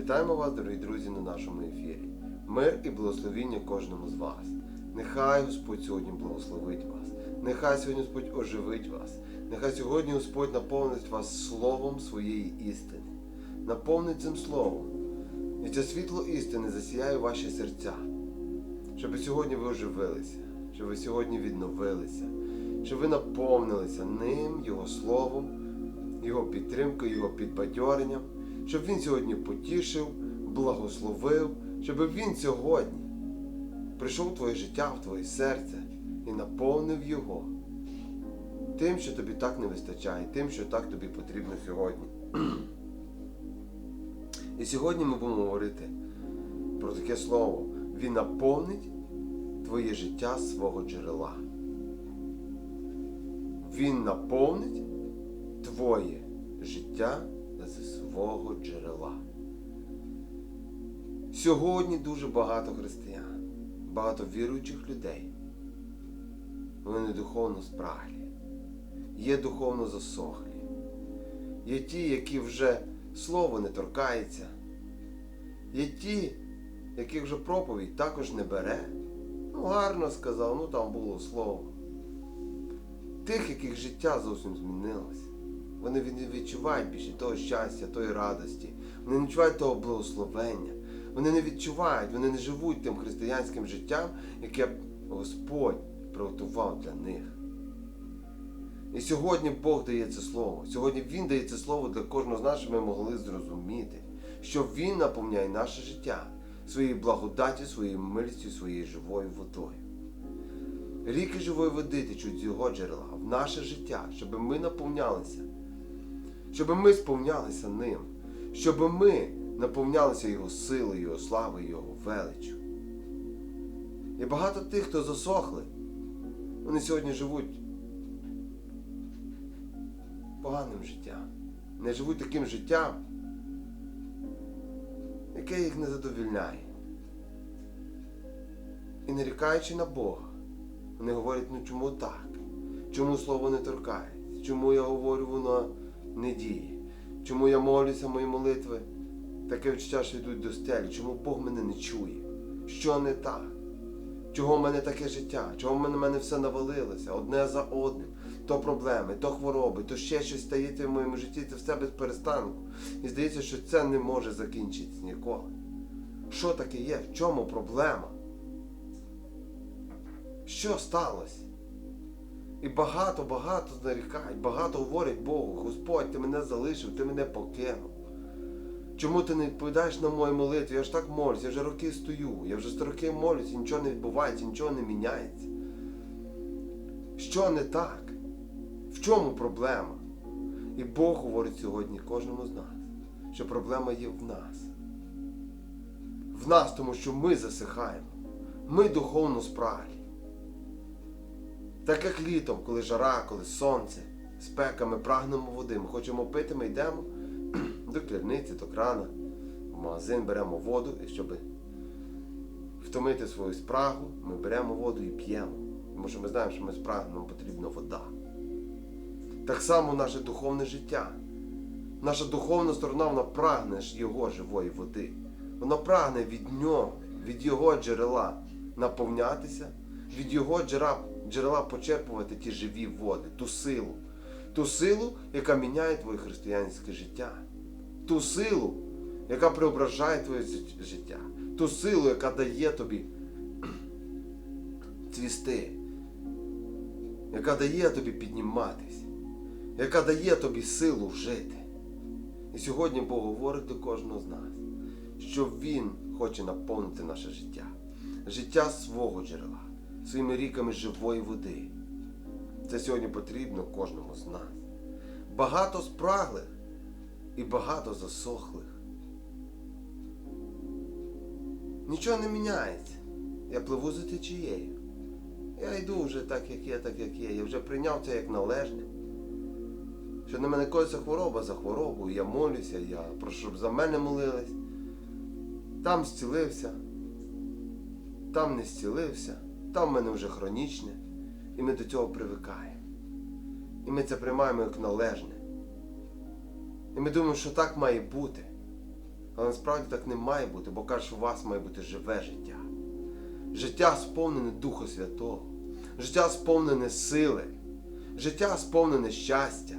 Вітаємо вас, дорогі друзі, на нашому ефірі. Мир і благословіння кожному з вас. Нехай Господь сьогодні благословить вас. Нехай сьогодні Господь оживить вас. Нехай сьогодні Господь наповнить вас словом своєї істини. Наповнить цим словом. І це світло істини засіяє ваші серця. Щоб сьогодні ви оживилися, щоб ви сьогодні відновилися, щоб ви наповнилися ним, Його словом, Його підтримкою, Його підбадьоренням, щоб Він сьогодні потішив, благословив, щоб Він сьогодні прийшов в твоє життя, в твоє серце і наповнив його тим, що тобі так не вистачає, тим, що так тобі потрібно сьогодні. І сьогодні ми будемо говорити про таке слово. Він наповнить твоє життя свого джерела. Він наповнить твоє життя зі свого джерела. Сьогодні дуже багато християн, багато віруючих людей. Вони духовно спраглі, є духовно засохлі. Є ті, які вже слово не торкається. Є ті, яких вже проповідь також не бере. Ну, гарно сказав, ну там було слово. Тих, яких життя зовсім змінилось. Вони не відчувають більше того щастя, тої радості. Вони не відчувають того благословення. Вони не відчувають, вони не живуть тим християнським життям, яке Господь приготував для них. І сьогодні Бог дає це слово. Сьогодні Він дає це слово для кожного з нас, щоб ми могли зрозуміти, що Він наповняє наше життя своєю благодаті, своєю милістю, своєю живою водою. Ріки живої води течуть з його джерела в наше життя, щоб ми наповнялися, щоб ми сповнялися ним, щоб ми наповнялися Його силою, Його славою, Його величчю. І багато тих, хто засохли, вони сьогодні живуть поганим життям. Не живуть таким життям, яке їх не задовільняє. І нарікаючи на Бога, вони говорять, ну чому так? Чому слово не торкається? Чому я говорю, воно не діє? Чому я молюся, мої молитви? Таке відчуття, що йдуть до стелі. Чому Бог мене не чує? Що не так? Чого в мене таке життя? Чого в мене, в мене все навалилося одне за одним? То проблеми, то хвороби, то ще щось стається в моєму житті, це все без перестанку. І здається, що це не може закінчитися ніколи. Що таке є? В чому проблема? Що сталося? І багато-багато нарікають, багато говорять Богу, Господь, ти мене залишив, ти мене покинув. Чому ти не відповідаєш на мою молитву? Я ж так молюсь, я вже роки стою, я вже з роки молюсь, і нічого не відбувається, нічого не міняється. Що не так? В чому проблема? І Бог говорить сьогодні кожному з нас, що проблема є в нас. В нас, тому що ми засихаємо. Ми духовно спраглі. Так як літом, коли жара, коли сонце, спека, ми прагнемо води, ми хочемо пити, ми йдемо до клірниці, до крана, в магазин беремо воду, і щоб втомити свою спрагу, ми беремо воду і п'ємо. Тому що ми знаємо, що ми спрагнемо, потрібна вода. Так само наше духовне життя. Наша духовна сторона вона прагне Його живої води. Вона прагне від нього, від Його джерела наповнятися, від Його джерела, джерела почерпувати ті живі води, ту силу. Ту силу, яка міняє твоє християнське життя. Ту силу, яка преображає твоє життя. Ту силу, яка дає тобі цвісти, яка дає тобі підніматись, яка дає тобі силу жити. І сьогодні Бог говорить до кожного з нас, що Він хоче наповнити наше життя, життя свого джерела, своїми ріками живої води. Це сьогодні потрібно кожному з нас. Багато спраглих і багато засохлих. Нічого не міняється. Я пливу за течією. Я йду вже так, як є, так, як є. Я вже прийняв це як належне. Що на мене коїться хвороба за хворобою, я молюся, я прошу, щоб за мене молились. Там зцілився, там не зцілився, там в мене вже хронічне. І ми до цього привикаємо. І ми це приймаємо як належне. І ми думаємо, що так має бути. Але насправді так не має бути, бо каже, що у вас має бути живе життя. Життя сповнене Духа Святого, життя сповнене сили, життя сповнене щастя.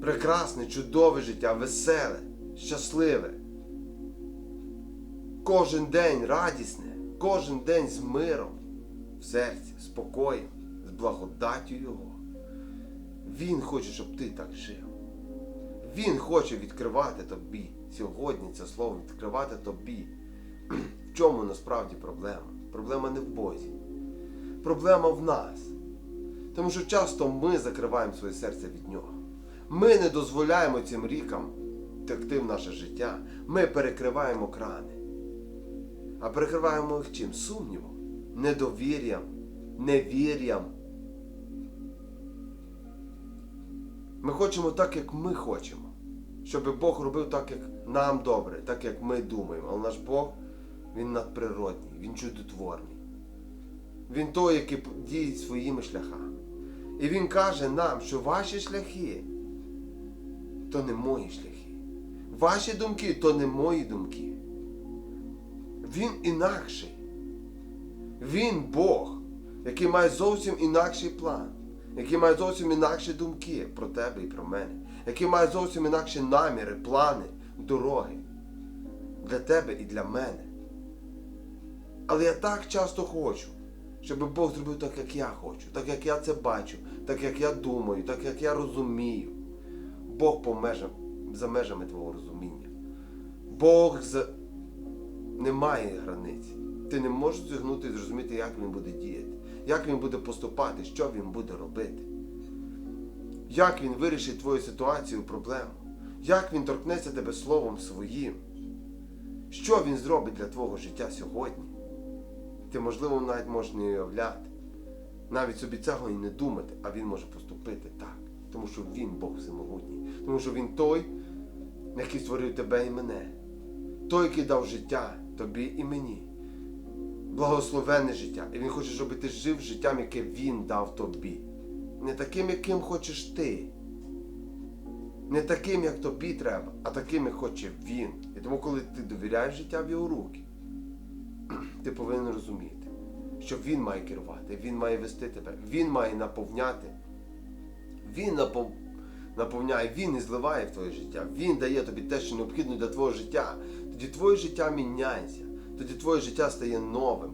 Прекрасне, чудове життя, веселе, щасливе. Кожен день радісне, кожен день з миром в серці, спокоєм, з благодаттю Його. Він хоче, щоб ти так жив. Він хоче відкривати тобі сьогодні це слово, відкривати тобі. В чому насправді проблема? Проблема не в Бозі. Проблема в нас. Тому що часто ми закриваємо своє серце від нього. Ми не дозволяємо цим рікам текти в наше життя. Ми перекриваємо крани. А перекриваємо їх чим? Сумнівом, недовір'ям, невір'ям. Ми хочемо так, як ми хочемо. Щоб Бог робив так, як нам добре, так як ми думаємо. Але наш Бог, Він надприродній, Він чудотворний. Він той, який діє своїми шляхами. І Він каже нам, що ваші шляхи то не мої шляхи. Ваші думки то не мої думки. Він інакший. Він Бог, який має зовсім інакший план, який має зовсім інакші думки про тебе і про мене, який має зовсім інакші наміри, плани, дороги для тебе і для мене. Але я так часто хочу, щоб Бог зробив так, як я хочу, так як я це бачу, так як я думаю, так як я розумію. Бог по межам, за межами твого розуміння. Бог. Не має границь. Ти не можеш зігнути і зрозуміти, як він буде діяти, як він буде поступати, що він буде робити. Як він вирішить твою ситуацію, проблему, як він торкнеться тебе словом своїм. Що він зробить для твого життя сьогодні? Ти, можливо, навіть можеш не уявляти. Навіть собі цього і не думати, а він може поступити так. Тому що він Бог всемогутній. Тому що він той, який створив тебе і мене. Той, який дав життя тобі і мені. Благословенне життя. І він хоче, щоб ти жив життям, яке він дав тобі. Не таким, яким хочеш ти. Не таким, як тобі треба, а таким, як хоче він. І тому, коли ти довіряєш життя в його руки, ти повинен розуміти, що він має керувати, він має вести тебе, він має наповняти. Він напов... наповняє, він і зливає в твоє життя. Він дає тобі те, що необхідно для твого життя. Тоді твоє життя міняється. Тоді твоє життя стає новим.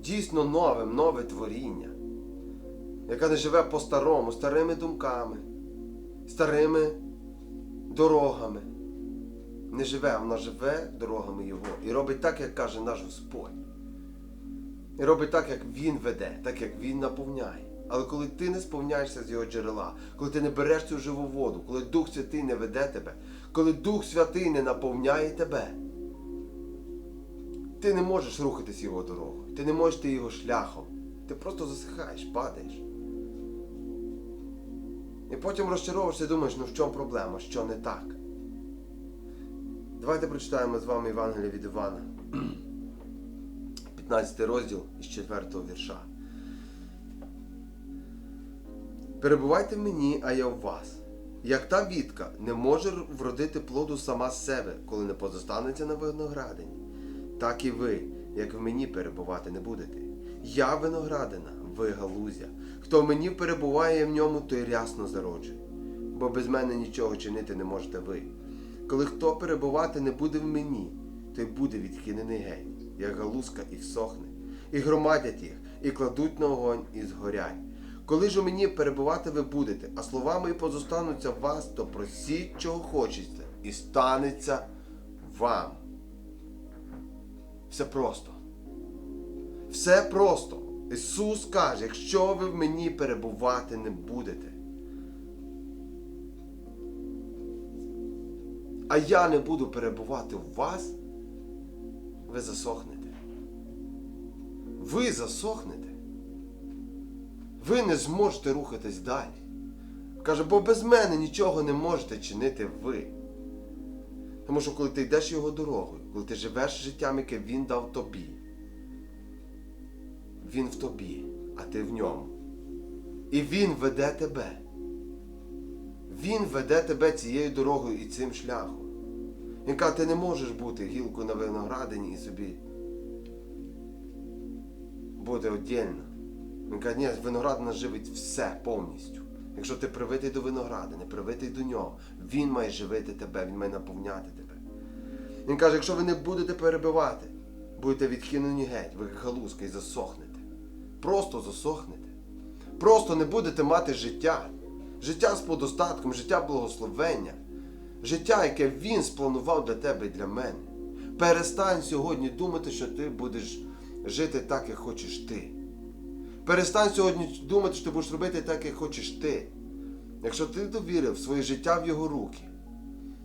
Дійсно новим, нове творіння, яке не живе по-старому, старими думками, старими дорогами. Не живе, вона живе дорогами Його. І робить так, як каже наш Господь. І робить так, як Він веде, так як Він наповняє. Але коли ти не сповняєшся з його джерела, коли ти не береш цю живу воду, коли Дух Святий не веде тебе, коли Дух Святий не наповняє тебе, ти не можеш рухатись його дорогою, ти не можеш йти його шляхом. Ти просто засихаєш, падаєш. І потім розчаровуєшся і думаєш, ну в чому проблема, що не так. Давайте прочитаємо з вами Євангелія від Івана, 15 розділ із 4 вірша. Перебувайте в мені, а я в вас. Як та вітка не може вродити плоду сама з себе, коли не позостанеться на виноградині, так і ви, як в мені перебувати не будете. Я виноградина, ви галузя. Хто в мені перебуває в ньому, той рясно зароджує. Бо без мене нічого чинити не можете ви. Коли хто перебувати не буде в мені, той буде відхинений геть, як галузка і всохне, і громадять їх, і кладуть на огонь, і згорять. Коли ж у мені перебувати ви будете, а слова мої позостануться в вас, то просіть, чого хочете, і станеться вам. Все просто. Все просто. Ісус каже, якщо ви в мені перебувати не будете, а я не буду перебувати в вас, ви засохнете. Ви засохнете. Ви не зможете рухатись далі. Каже, бо без мене нічого не можете чинити ви. Тому що коли ти йдеш його дорогою, коли ти живеш життям, яке він дав тобі, він в тобі, а ти в ньому. І він веде тебе. Він веде тебе цією дорогою і цим шляхом. Каже, ти не можеш бути гілку на виноградині і собі бути віддільно. Він каже, ні, виноградина живить все повністю. Якщо ти привитий до виноградини, привитий до нього, він має живити тебе, він має наповняти тебе. Він каже, якщо ви не будете перебивати, будете відкинені геть, ви галузка і засохнете. Просто засохнете. Просто не будете мати життя. Життя з подостатком, життя благословення, життя, яке він спланував для тебе і для мене. Перестань сьогодні думати, що ти будеш жити так, як хочеш ти. Перестань сьогодні думати, що ти будеш робити так, як хочеш ти. Якщо ти довірив своє життя в його руки,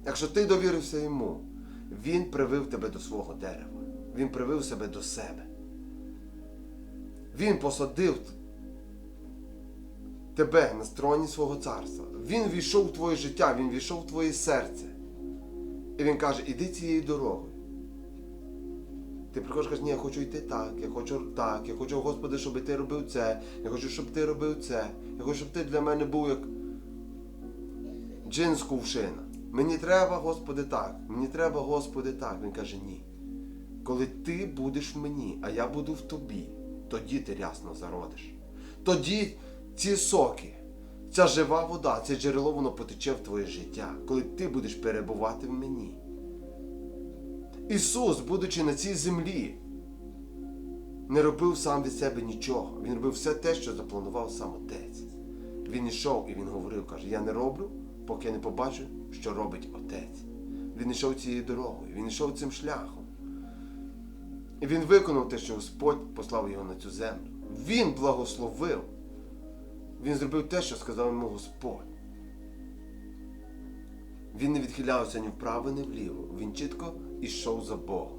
якщо ти довірився йому, він привив тебе до свого дерева. Він привив себе до себе. Він посадив тебе на стороні свого царства. Він війшов в твоє життя, він війшов в твоє серце. І він каже, іди цією дорогою. Ти приходиш і кажеш, ні, я хочу йти так, я хочу так, я хочу, Господи, щоб ти робив це, я хочу, щоб ти робив це, я хочу, щоб ти для мене був як джин з кувшина. Мені треба, Господи, так, мені треба, Господи, так. Він каже, ні. Коли ти будеш в мені, а я буду в тобі, тоді ти рясно зародиш. Тоді ці соки, ця жива вода, це джерело, воно потече в твоє життя, коли ти будеш перебувати в мені. Ісус, будучи на цій землі, не робив сам від себе нічого. Він робив все те, що запланував сам Отець. Він йшов і він говорив, каже, я не роблю, поки я не побачу, що робить Отець. Він йшов цією дорогою, він йшов цим шляхом. І він виконав те, що Господь послав його на цю землю. Він благословив. Він зробив те, що сказав йому Господь. Він не відхилявся ні вправо, ні вліво. Він чітко йшов за Богом.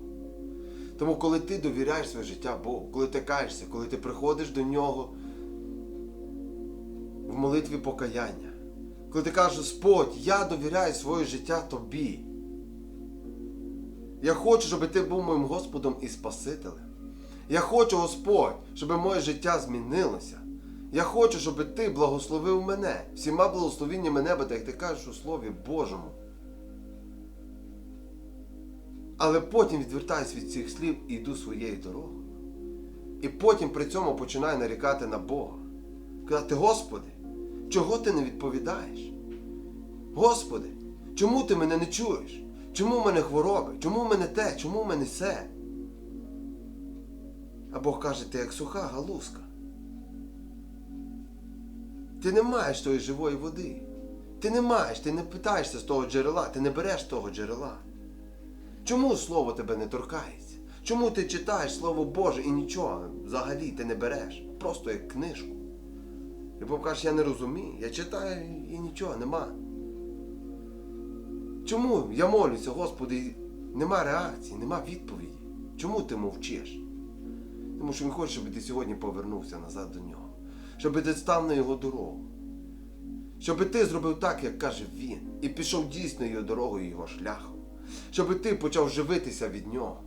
Тому, коли ти довіряєш своє життя Богу, коли ти каєшся, коли ти приходиш до Нього в молитві покаяння, коли ти кажеш, Господь, я довіряю своє життя тобі. Я хочу, щоб ти був моїм Господом і Спасителем. Я хочу, Господь, щоб моє життя змінилося. Я хочу, щоб ти благословив мене всіма благословіннями неба, як ти кажеш у Слові Божому. Але потім відвертаюсь від цих слів і йду своєю дорогою. І потім при цьому починаю нарікати на Бога. Казати, Господи, чого ти не відповідаєш? Господи, чому ти мене не чуєш? Чому в мене хвороби? Чому в мене те? Чому в мене все? А Бог каже, ти як суха галузка. Ти не маєш тої живої води. Ти не маєш, ти не питаєшся з того джерела, ти не береш того джерела. Чому слово тебе не торкається? Чому ти читаєш Слово Боже і нічого взагалі ти не береш? Просто як книжку. І Бог каже, я не розумію, я читаю і нічого нема. Чому я молюся, Господи, і нема реакції, нема відповіді? Чому ти мовчиш? Тому що він хоче, щоб ти сьогодні повернувся назад до нього. Щоб ти став на його дорогу. Щоб ти зробив так, як каже він, і пішов дійсно його дорогою, його шляхом. Щоб ти почав живитися від нього.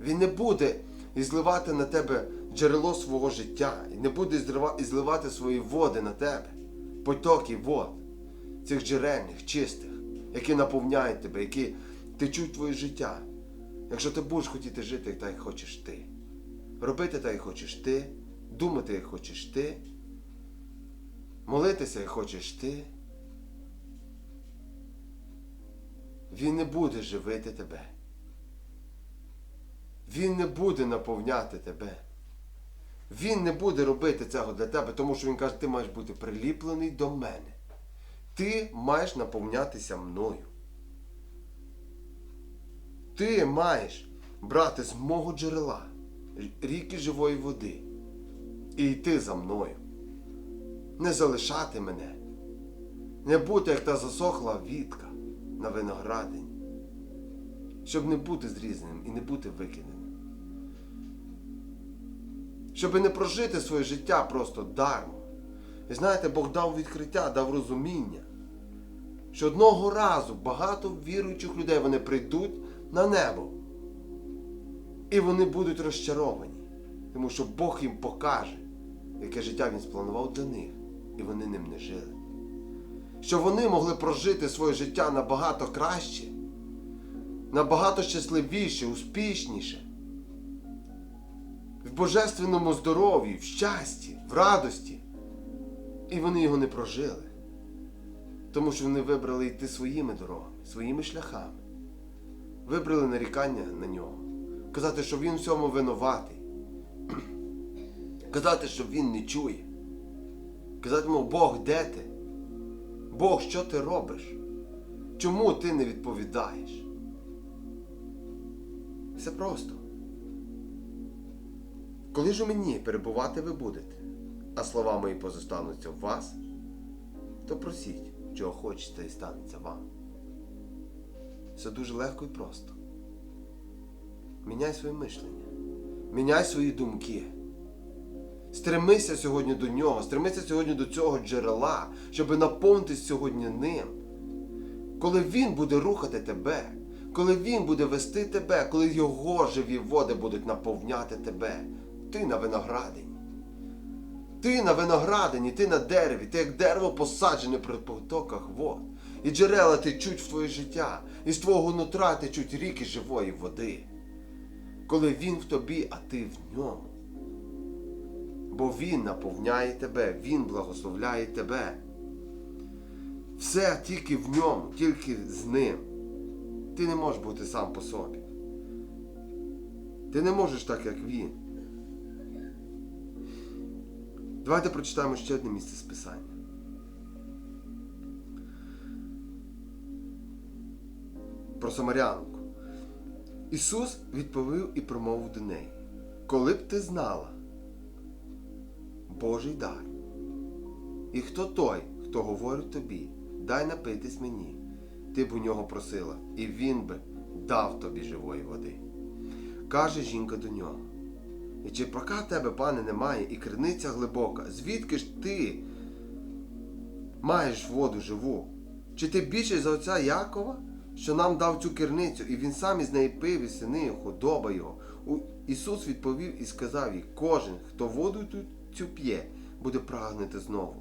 Він не буде ізливати на тебе джерело свого життя, і не буде злива- ізливати свої води на тебе, потоки вод, цих джерельних, чистих, які наповняють тебе, які течуть твоє життя. Якщо ти будеш хотіти жити так, як хочеш ти, робити так, як хочеш ти, думати, як хочеш ти, молитися, як хочеш ти, він не буде живити тебе. Він не буде наповняти тебе. Він не буде робити цього для тебе, тому що він каже, ти маєш бути приліплений до мене. Ти маєш наповнятися мною. Ти маєш брати з мого джерела ріки живої води і йти за мною. Не залишати мене. Не бути, як та засохла вітка на виноградині. Щоб не бути зрізаним і не бути викиненим. Щоб не прожити своє життя просто дармо. І знаєте, Бог дав відкриття, дав розуміння, що одного разу багато віруючих людей вони прийдуть на небо. І вони будуть розчаровані, тому що Бог їм покаже, яке життя Він спланував для них, і вони ним не жили. Що вони могли прожити своє життя набагато краще, набагато щасливіше, успішніше. В божественному здоров'ї, в щасті, в радості. І вони його не прожили. Тому що вони вибрали йти своїми дорогами, своїми шляхами. Вибрали нарікання на нього. Казати, що він в всьому винуватий. Казати, що він не чує. Казати йому, Бог, де ти? Бог, що ти робиш? Чому ти не відповідаєш? Все просто. Коли ж у мені перебувати ви будете, а слова мої позостануться в вас, то просіть, чого хочете, і станеться вам. Все дуже легко і просто. Міняй своє мишлення, міняй свої думки. Стремися сьогодні до нього, стремися сьогодні до цього джерела, щоб наповнитись сьогодні ним. Коли він буде рухати тебе, коли він буде вести тебе, коли його живі води будуть наповняти тебе, ти на виноградині. Ти на виноградині, ти на дереві, ти як дерево посаджене при потоках вод. І джерела течуть в твоє життя, і з твого нутра течуть ріки живої води. Коли він в тобі, а ти в ньому. Бо він наповняє тебе, він благословляє тебе. Все тільки в ньому, тільки з ним. Ти не можеш бути сам по собі. Ти не можеш так, як він. Давайте прочитаємо ще одне місце з Писання. Про Самарянку. Ісус відповів і промовив до неї. Коли б ти знала Божий дар, і хто той, хто говорить тобі, дай напитись мені, ти б у нього просила, і він би дав тобі живої води. Каже жінка до нього. І чи пока тебе, пане, немає, і криниця глибока, звідки ж ти маєш воду живу? Чи ти більше за отця Якова, що нам дав цю керницю, і він сам із неї пив, і сини, худоба його? Ісус відповів і сказав їй, кожен, хто воду ту- цю п'є, буде прагнути знову.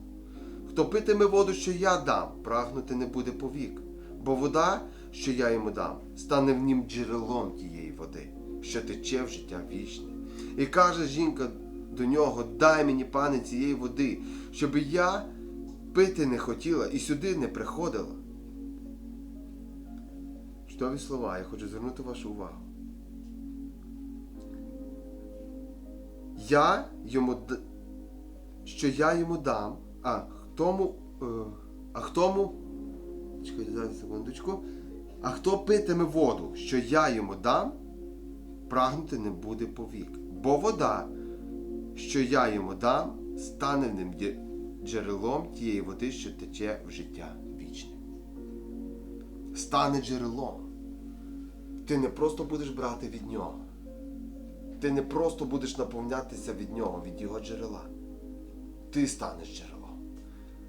Хто питиме воду, що я дам, прагнути не буде повік, бо вода, що я йому дам, стане в нім джерелом тієї води, що тече в життя вічне. І каже жінка до нього: дай мені, пане, цієї води, щоб я пити не хотіла і сюди не приходила. Чудові слова, я хочу звернути вашу увагу. Я йому що я йому дам, а хтому, е, а хтому, чекайте зараз секундочку, а хто питиме воду, що я йому дам, прагнути не буде повік. Бо вода, що я йому дам, стане в ним джерелом тієї води, що тече в життя вічне. Стане джерелом. Ти не просто будеш брати від нього. Ти не просто будеш наповнятися від нього, від його джерела. Ти станеш джерелом.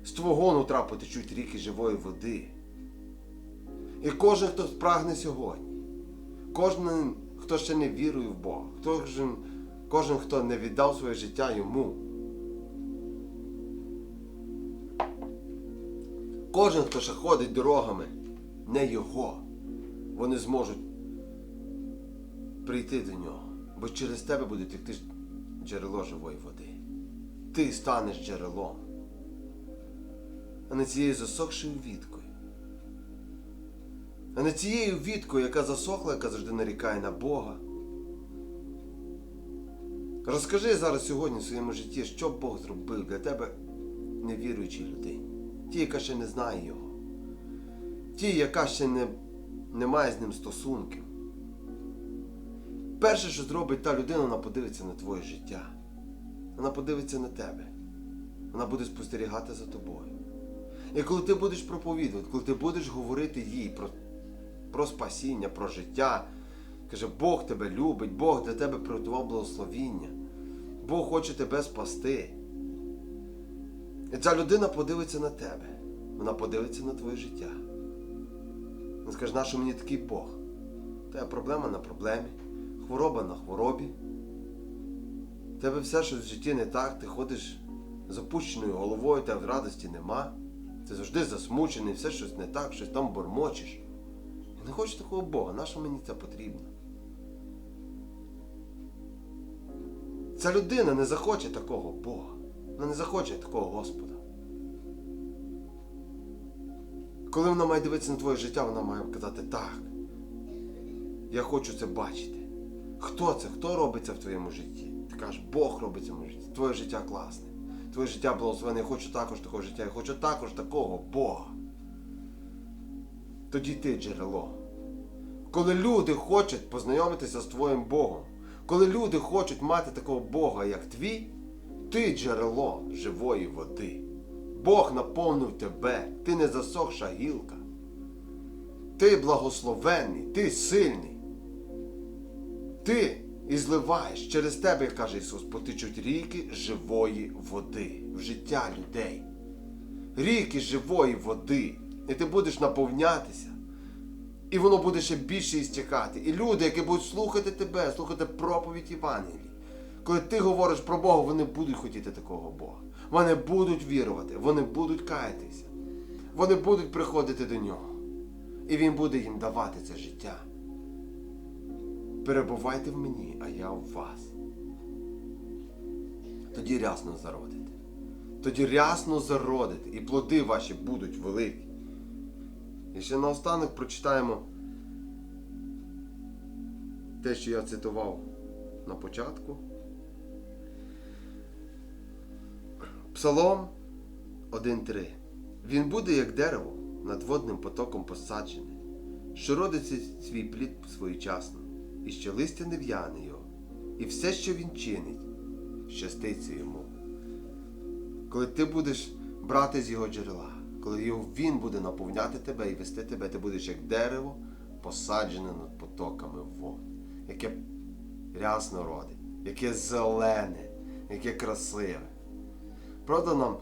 З твого нутра потечуть ріки живої води. І кожен, хто прагне сьогодні, кожен, хто ще не вірує в Бога, кожен, кожен, хто не віддав своє життя йому. Кожен, хто ще ходить дорогами, не його, вони зможуть прийти до нього, бо через тебе буде текти джерело живої води. Ти станеш джерелом, а не цією засохшою віткою. А не цією віткою, яка засохла, яка завжди нарікає на Бога. Розкажи зараз сьогодні в своєму житті, що Бог зробив для тебе невіруючій людині. Ті, яка ще не знає Його. Ті, яка ще не, не має з ним стосунків. Перше, що зробить та людина, вона подивиться на твоє життя. Вона подивиться на тебе. Вона буде спостерігати за тобою. І коли ти будеш проповідувати, коли ти будеш говорити їй про, про спасіння, про життя, каже, Бог тебе любить, Бог для тебе приготував благословіння, Бог хоче тебе спасти. І ця людина подивиться на тебе. Вона подивиться на твоє життя. Вона скаже, нащо мені такий Бог? Тебе проблема на проблемі, хвороба на хворобі. В Тебе все, що в житті не так, ти ходиш з опущеною головою, тебе радості нема. Ти завжди засмучений, все щось не так, щось там бормочеш. Не хочу такого Бога, на що мені це потрібно? Ця людина не захоче такого Бога. Вона не захоче такого Господа. Коли вона має дивитися на твоє життя, вона має казати так. Я хочу це бачити. Хто це? Хто робиться в твоєму житті? Ти кажеш, Бог робить цьому житті. Твоє життя класне. Твоє життя благословене. Я хочу також такого життя. Я хочу також такого Бога. Тоді ти джерело. Коли люди хочуть познайомитися з твоїм Богом, коли люди хочуть мати такого Бога, як твій, ти джерело живої води. Бог наповнив тебе, ти не засохша гілка. Ти благословенний, ти сильний. Ти і зливаєш через тебе, як каже Ісус, потечуть ріки живої води в життя людей. Ріки живої води. І ти будеш наповнятися. І воно буде ще більше істікати. І люди, які будуть слухати тебе, слухати проповідь Євангелії, коли ти говориш про Бога, вони будуть хотіти такого Бога. Вони будуть вірувати, вони будуть каятися, вони будуть приходити до нього. І Він буде їм давати це життя. Перебувайте в мені, а я в вас. Тоді рясно зародите. Тоді рясно зародите, і плоди ваші будуть великі. І ще наостанок прочитаємо те, що я цитував на початку. Псалом 1.3. Він буде як дерево над водним потоком посаджене, що родиться свій плід своєчасно, і що листя не в'яне його, і все, що він чинить, щаститься йому. Коли ти будеш брати з його джерела, коли його, він буде наповняти тебе і вести тебе, ти будеш як дерево, посаджене над потоками вод, яке рясно родить, яке зелене, яке красиве. Правда, нам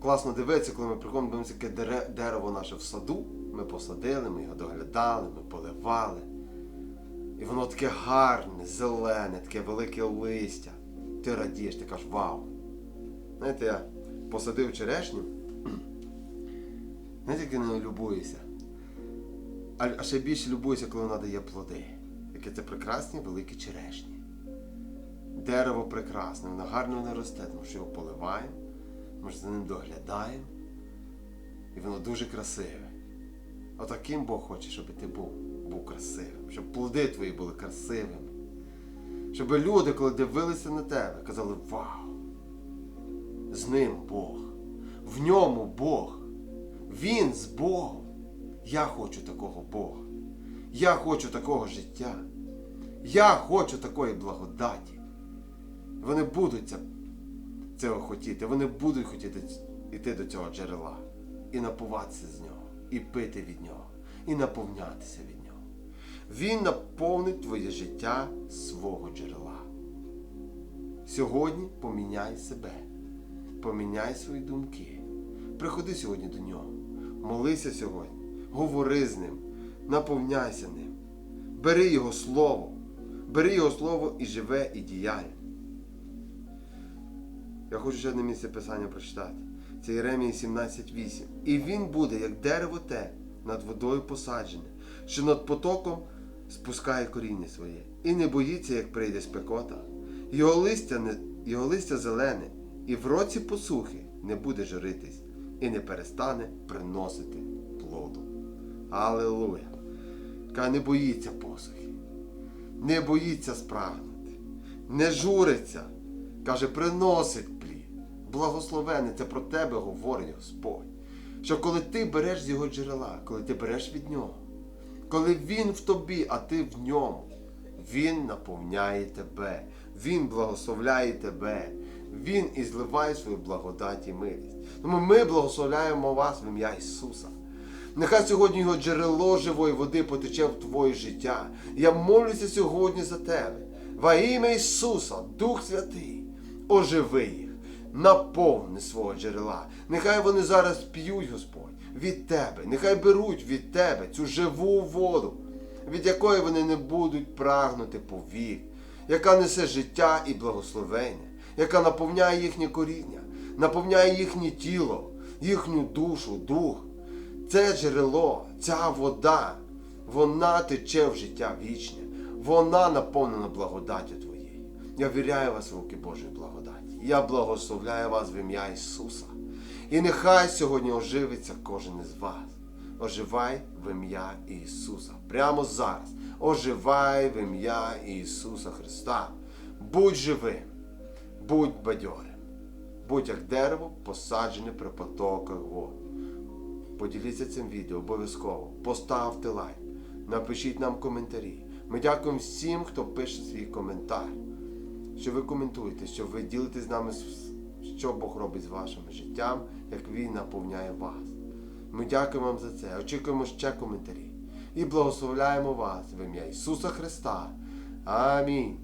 класно дивитися, коли ми приходимо, дивимося, яке дерево наше в саду. Ми посадили, ми його доглядали, ми поливали. І воно таке гарне, зелене, таке велике листя. Ти радієш, ти кажеш, вау. Знаєте, я посадив черешню. Знаєте, як я нею любуюся? А, а ще більше любуюся, коли вона дає плоди. Яке це прекрасні великі черешні. Дерево прекрасне, воно гарно не росте, тому що його поливаємо, ми ж за ним доглядаємо. І воно дуже красиве. Отаким Бог хоче, щоб ти був, був красивим, щоб плоди твої були красивими. Щоб люди, коли дивилися на тебе, казали Вау! З ним Бог, в ньому Бог, Він з Богом. Я хочу такого Бога. Я хочу такого життя. Я хочу такої благодаті. Вони будуть цього хотіти, вони будуть хотіти йти до цього джерела і напуватися з нього, і пити від нього, і наповнятися від. Він наповнить твоє життя свого джерела. Сьогодні поміняй себе, поміняй свої думки. Приходи сьогодні до нього, молися сьогодні, говори з ним, наповняйся ним. Бери Його Слово, бери Його Слово і живе, і діяй. Я хочу ще одне місце писання прочитати. Це Єремії 17.8. І він буде, як дерево те, над водою посаджене, що над потоком спускає коріння своє. І не боїться, як прийде спекота. Його листя, не, його листя зелене, і в році посухи не буде журитись, і не перестане приносити плоду. Аллилуйя! Каже, не боїться посухи, не боїться спрагнути, не журиться. Каже, приносить плід. Благословене, це про тебе говорить Господь. Що коли ти береш з його джерела, коли ти береш від нього, коли він в тобі, а ти в ньому, він наповняє тебе, він благословляє тебе, він і зливає свою благодать і милість. Тому ми благословляємо вас в ім'я Ісуса. Нехай сьогодні його джерело живої води потече в твоє життя. Я молюся сьогодні за тебе. Во ім'я Ісуса, Дух Святий, оживи їх, наповни свого джерела. Нехай вони зараз п'ють, Господь, від Тебе. Нехай беруть від Тебе цю живу воду, від якої вони не будуть прагнути повік, яка несе життя і благословення, яка наповняє їхнє коріння, наповняє їхнє тіло, їхню душу, дух. Це джерело, ця вода, Вона тече в життя вічне. Вона наповнена благодаттю Твоєю. Я віряю вас в руки Божої благодаті. Я благословляю вас в ім'я Ісуса. І нехай сьогодні оживиться кожен із вас. Оживай в ім'я Ісуса. Прямо зараз. Оживай в ім'я Ісуса Христа. Будь живим, будь бадьорим, будь як дерево, посаджене при потоках вод. Поділіться цим відео обов'язково. Поставте лайк, напишіть нам коментарі. Ми дякуємо всім, хто пише свій коментар. Що ви коментуєте, що ви ділитесь з нами, що Бог робить з вашим життям, як Він наповняє вас. Ми дякуємо вам за це. Очікуємо ще коментарі. І благословляємо вас в ім'я Ісуса Христа. Амінь.